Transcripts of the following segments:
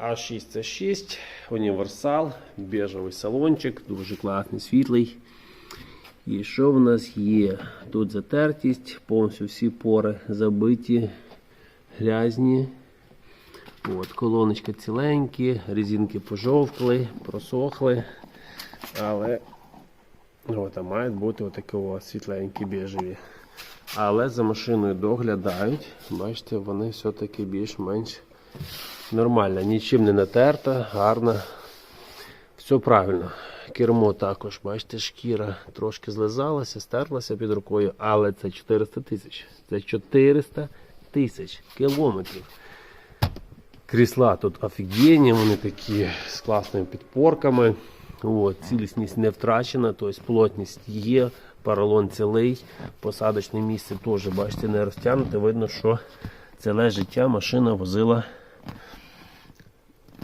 А6 це 6, універсал, біжевий салончик, дуже класний, світлий. І що в нас є? Тут затертість, повністю всі пори забиті, грязні. От, колоночки ціленькі, резинки пожовкли, просохли. Але от, а мають бути отакі світленькі біжеві. Але за машиною доглядають. Бачите, вони все-таки більш-менш нормально. Нічим не натерта, гарна. Все правильно. Кермо також, бачите, шкіра трошки злизалася, стерлася під рукою, але це 400 тисяч. Це 400 тисяч кілометрів. Крісла тут офігенні, вони такі з класними підпорками. От, цілісність не втрачена, тобто плотність є, поролон цілий, посадочне місце теж, бачите, не розтягнуте. Видно, що ціле життя машина возила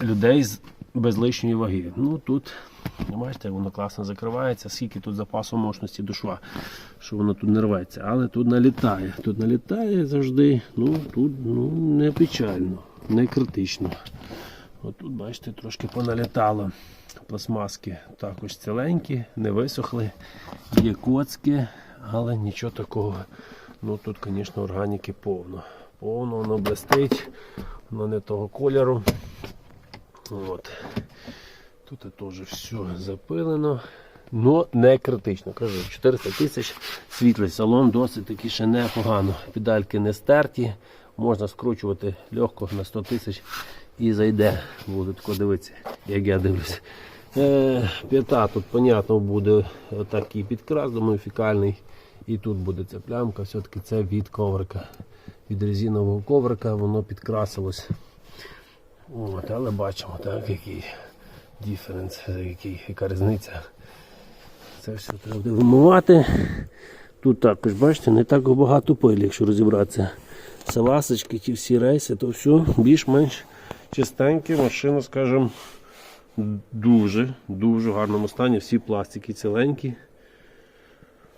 людей без лишньої ваги. Ну тут, бачите, воно класно закривається, скільки тут запасу мощності до шва, що воно тут не рветься. Але тут налітає. Тут налітає завжди, ну тут ну, не печально, не критично. От тут, бачите, трошки поналітало. Пластмаски також ціленькі, не висохли. Є коцки, але нічого такого. Ну тут, звісно, органіки повно. Повно воно блистить, воно не того кольору. От. Тут теж все запилено. Ну, не критично. Кажу, 400 тисяч, світлий салон, досить таки ще непогано. Педальки не стерті, можна скручувати легко на 100 тисяч і зайде. Буду тако дивитися, як я дивлюся. Е, п'ята тут, понятно, буде такий підкрас, думаю, фікальний. І тут буде ця плямка, все-таки це від коврика. Від резинового коврика воно підкрасилось. От, але бачимо, так, який діференс, який, яка різниця. Це все треба буде вимивати. Тут також, бачите, не так багато пилі, якщо розібратися. Саласочки, ті всі рейси, то все більш-менш чистеньке. Машина, скажімо, дуже, дуже в гарному стані. Всі пластики ціленькі.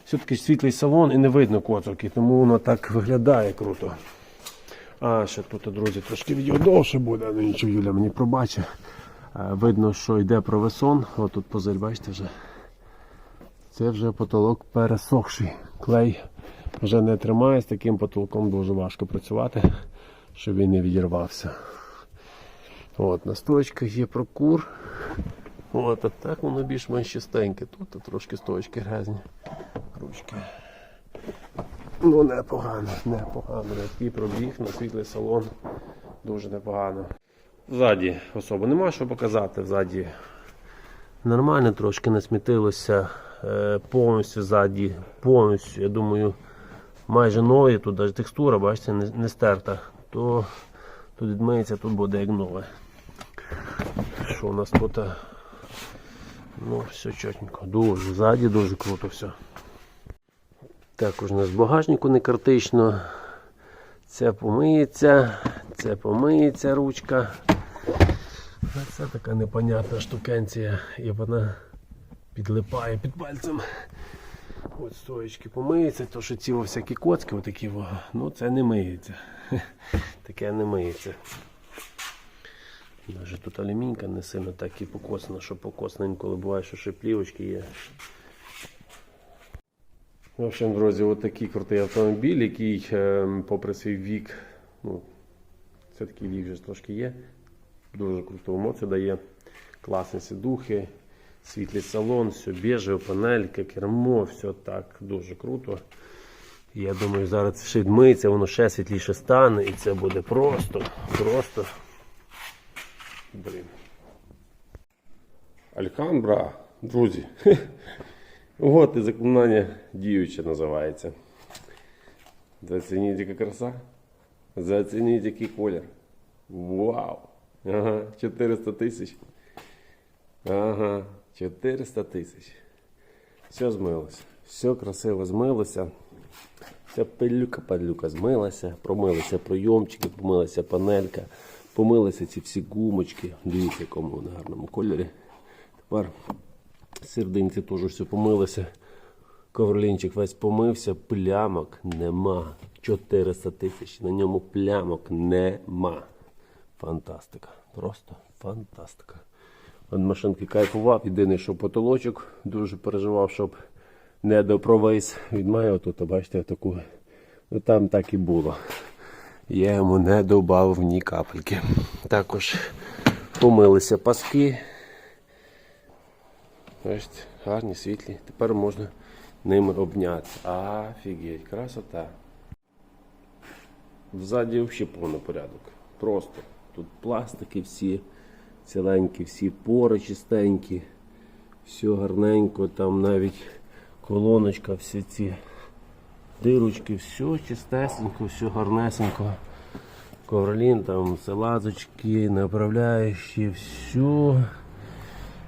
Все-таки світлий салон і не видно коцовки, тому воно так виглядає круто. А, ще тут, друзі, трошки відео довше буде, ну нічого, Юля мені пробачить. Е, Видно, що йде провесон. Ось тут позиль, бачите вже. Це вже потолок пересохший. Клей вже не тримає, з таким потолком дуже важко працювати, щоб він не відірвався. От, на стоечках є прокур. От, а так воно більш-менш чистеньке. Тут трошки стоечки грязні. Ручки. Ну, непогано, непогано. Такий пробіг на світлий салон. Дуже непогано. Ззаді особо нема що показати. Ззаді нормально, трошки насмітилося. Е, повністю ззаді, повністю, я думаю, майже нові, тут навіть текстура, бачите, не, стерта. То тут відмиється, тут буде як нове. Що у нас тут? Ну, все чотенько. Дуже, ззаді дуже круто все. Також у нас в багажнику не критично. Це помиється, це помиється ручка. Це така непонятна штукенція і вона підлипає під пальцем. От стоечки помиються, то що ці всякі коцки, отакі, ну це не миється. Таке не миється. Навіть тут алюмінька не сильно так і покосана, що покосана інколи буває, що ще плівочки є. В общем, друзі, от такий крутий автомобіль, який, е, попри свій вік, ну, все-таки вік вже трошки є. Дуже круту емоцію дає. Класні сідухи, світлий салон, все біжево, панелька, кермо, все так дуже круто. Я думаю, зараз ще відмиється, воно ще світліше стане і це буде просто, просто. Блін. Альхамбра, друзі. І заклинання діюче називається. Зацініть яка краса. Зацініть який колір. Вау! Ага, 400 тисяч. Ага, 400 тисяч. Все змилося. Все красиво змилося. Вся пилюка падлюка змилася, промилися пройомчики, помилася панелька, помилися ці всі гумочки. Дивіться, якому вони гарному кольорі. Тепер сердинці теж все помилося. Ковролінчик весь помився, плямок нема. 400 тисяч. На ньому плямок нема. фантастика. Просто фантастика. От машинки кайфував. Єдине, що потолочок дуже переживав, щоб не допровис. Він має отут, бачите, таку. Ну там так і було. Я йому не додав ні капельки. Також помилися паски. Бачите, гарні, світлі. Тепер можна ними обнятися. Офігеть, красота. Взаді взагалі повний порядок. Просто. Тут пластики всі ціленькі, всі пори чистенькі, все гарненько, там навіть колоночка, всі ці дирочки, все чистесенько, все гарнесенько. Ковролін, там все лазочки, направляючі, все.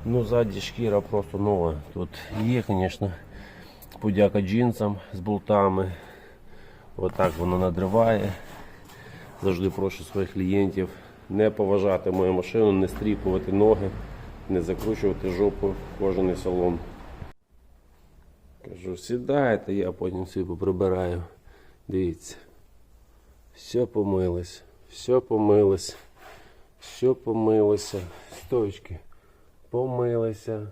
Ну, ззаді шкіра просто нова. Тут є, звісно, подяка джинсам з болтами. Отак воно надриває. Завжди прошу своїх клієнтів не поважати мою машину, не стріпувати ноги, не закручувати жопу в кожаний салон. Кажу, сідайте, я потім собі поприбираю. Дивіться. Все помилось, все помилось, все помилося. Стоечки помилися.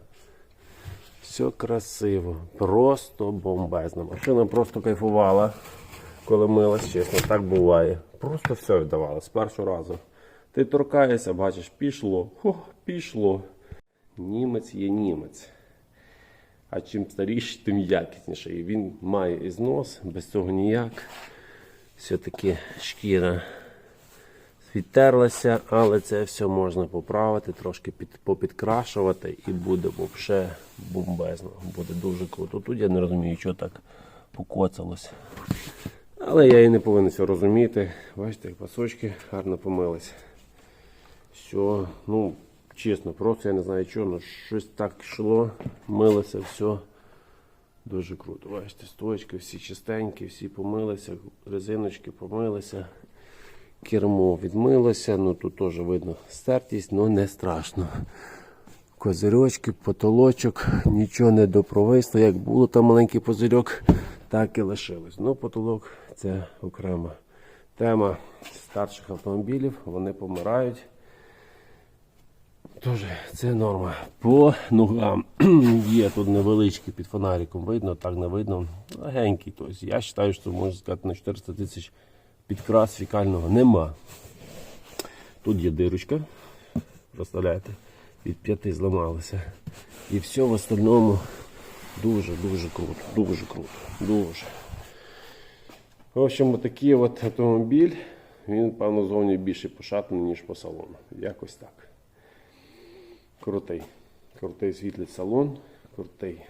Все красиво, просто бомбезно. Машина просто кайфувала, коли милась, чесно, так буває. Просто все віддавало з першого разу. Ти торкаєшся, бачиш, пішло, Хо, пішло. Німець є німець. А чим старіший, тим якісніший. Він має і знос, без цього ніяк. Все-таки шкіра відтерлася, але це все можна поправити, трошки під, попідкрашувати і буде взагалі бомбезно. Буде дуже круто. Тут я не розумію, що так покоцалось. Але я і не повинен все розуміти. Бачите, пасочки гарно помились. Все, ну, чесно, просто я не знаю чого, але щось так йшло, милося, все. Дуже круто. Бачите, стоечки всі чистенькі, всі помилися, резиночки помилися. Кермо відмилося, ну тут теж видно стертість, але не страшно. Козирьочки, потолочок, нічого не допровисло. Як було там маленький позирьок, так і лишилось. Ну, потолок це окрема тема старших автомобілів, вони помирають. Тож, це норма. По ногам є тут невеличкий під фонариком, видно, так не видно. Легенький. Тобто, я вважаю, що можна сказати на 400 тисяч підкрас фікального нема. Тут є дирочка, представляєте, від п'яти зламалося. І все в остальному дуже-дуже круто. Дуже круто. Дуже. В общем, отакий от автомобіль. Він, певно, зовні більше пошатаний, ніж по салону. Якось так. Крутий. Крутий світлий салон, крутий